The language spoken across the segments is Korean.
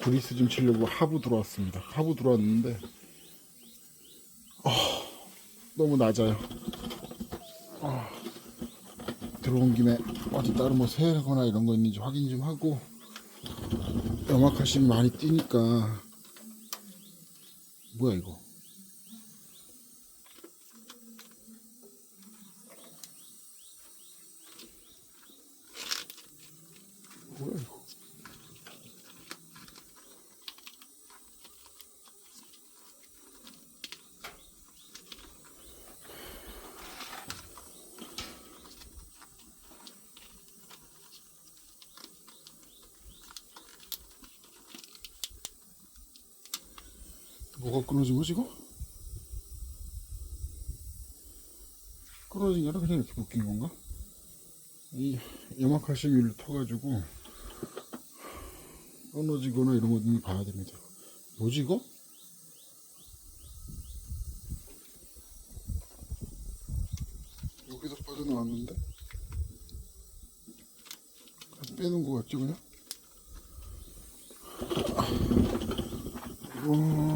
브리스 좀 치려고 하부 들어왔습니다. 하부 들어왔는데 아, 너무 낮아요. 아, 들어온 김에 어디 다른 뭐 새거나 이런 거 있는지 확인 좀 하고 염화칼슘이 많이 뛰니까 뭐야 이거? 뭐야 이거? 뭐가 끊어진 거지 이거? 끊어진 게 아니라 그냥 이렇게 묶인 건가? 이 염화칼슘을 터가지고 끊어지거나 이런 거좀 봐야 됩니다. 뭐지 이거? 여기서 빠져나왔는데? 빼는 거 같죠 그냥? 어...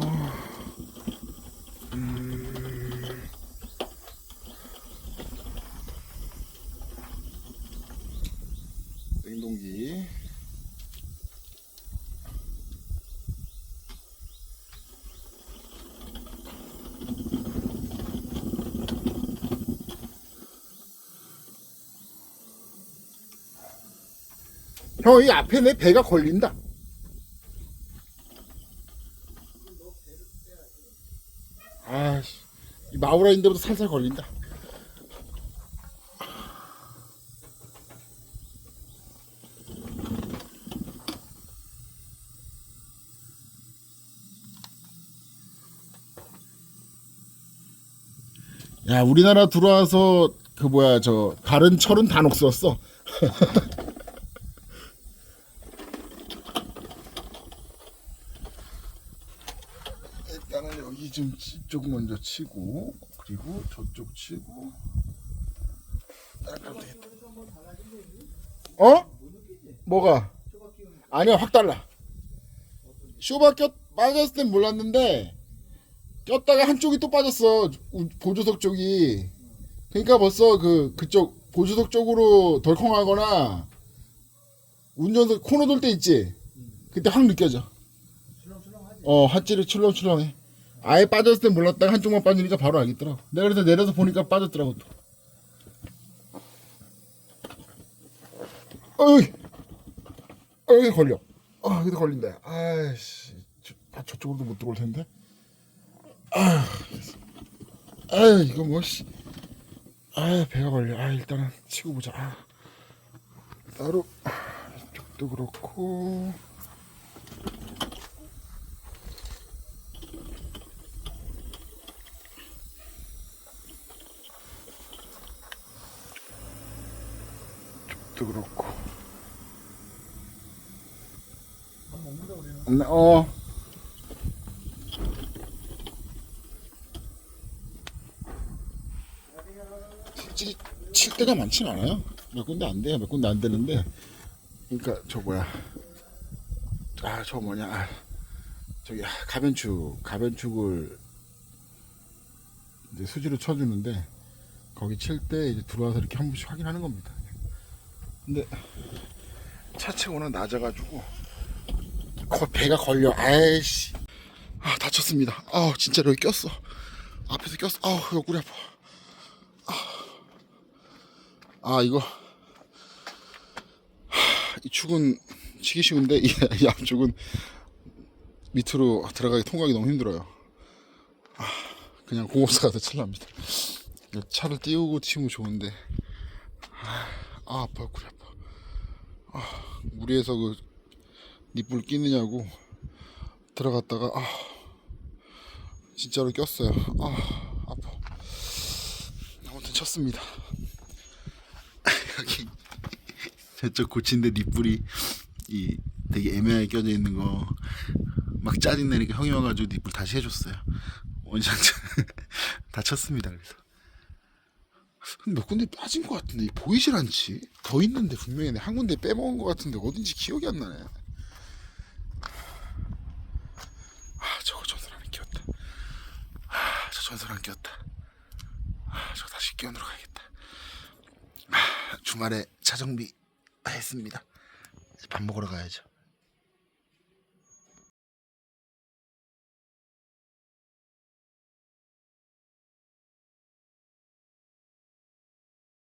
형, 이 앞에 내 배가 걸린다. 아씨, 이 마우라인데부터 살살 걸린다. 야, 우리나라 들어와서 그 뭐야 저 다른 철은 다 녹슬었어. 좀 이쪽 먼저 치고 그리고 저쪽 치고 약간 되겠다. 어? 뭐가? 아니야 확 달라. 쇼바 꼈 빠졌을 땐 몰랐는데 꼈다가 한쪽이 또 빠졌어 우- 보조석 쪽이. 그러니까 벌써 그 그쪽 보조석 쪽으로 덜컹하거나 운전석 코너 돌 때 있지. 그때 확 느껴져. 어, 핫질이 출렁출렁해. 아예 빠졌을 땐 몰랐다가 한쪽만 빠지니까 바로 알겠더라. 내가 그래서 내려서 보니까 빠졌더라고 또. 어이, 어, 여기 걸려. 아, 여기도 걸린다. 아이씨, 저, 아, 저쪽으로도 못 들어올 텐데. 아, 아, 이거 뭐 씨. 아, 배가 걸려. 아, 일단은 치고 보자. 아, 따로 아, 이쪽도 그렇고. 도 그렇고. 네, 어. 솔직히 칠 때가 많진 않아요. 몇 군데 안 돼요. 몇 군데 안 되는데. 그러니까 저 뭐야. 아, 저 뭐냐. 아, 저기 아, 가변축, 가변축을 이제 수지로 쳐주는데 거기 칠 때 이제 들어와서 이렇게 한 번씩 확인하는 겁니다. 근데 차체 워낙 낮아가지고 거 배가 걸려. 아이씨. 아 다쳤습니다. 아 진짜 여기 꼈어. 앞에서 꼈어. 아 옆구리 아파. 아, 아 이거 하, 이 축은 치기 쉬운데 이, 이 앞축은 밑으로 들어가기 통과하기 너무 힘들어요. 아, 그냥 공업사 가서 칠랍니다. 차를 띄우고 치면 좋은데 아, 아 아파 옆구리 아파. 아, 무리해서 그 니뿔 끼느냐고 들어갔다가 아 진짜로 꼈어요. 아 아파. 아무튼 쳤습니다. 여기 저쪽 고친데 니뿔이 이 되게 애매하게 껴져 있는 거 막 짜증 내니까 형이 와가지고 니뿔 다시 해줬어요. 원샷 다 쳤습니다. 그래서 몇 군데 빠진 것 같은데 보이질 않지? 더 있는데 분명히 한 군데 빼먹은 것 같은데 어딘지 기억이 안 나네. 아 저거 아, 저 사람이 끼웠다. 아저 전설안 끼웠다. 아저 다시 끼워넣으러 가야겠다. 아, 주말에 자정비 했습니다. 밥 먹으러 가야죠.